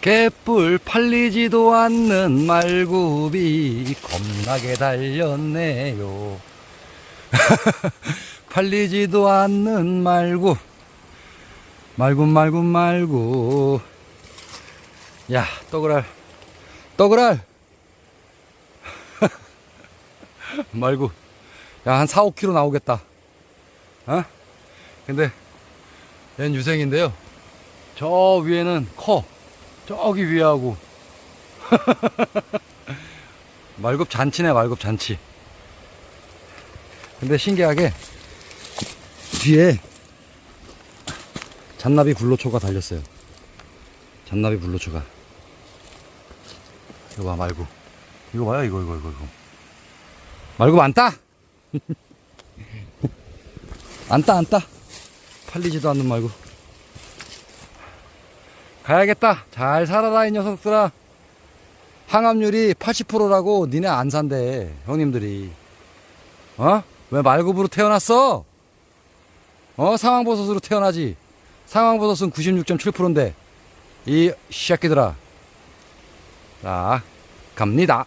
개뿔 팔리지도 않는 말굽이 겁나게 달렸네요. 팔리지도 않는 말굽. 말굽, 말굽, 말굽. 야, 떠그랄. 떠그랄. 말굽. 야, 한 4, 5kg 나오겠다. 어? 근데, 얘는 유생인데요. 저 위에는 커. 저기 위하고. 말굽 잔치네, 말굽 잔치. 근데 신기하게, 뒤에 잔나비 불로초가 달렸어요. 잔나비 불로초가. 이거 봐, 말굽. 이거 봐요, 이거, 이거, 이거, 이거. 말굽 안 따? 안 따, 안 따. 팔리지도 않는 말고. 가야겠다. 잘 살아라, 이 녀석들아. 항암률이 80%라고 니네 안 산대, 형님들이. 어? 왜 말굽으로 태어났어? 어? 상황버섯으로 태어나지. 상황버섯은 96.7%인데. 이 새끼들아. 자, 갑니다.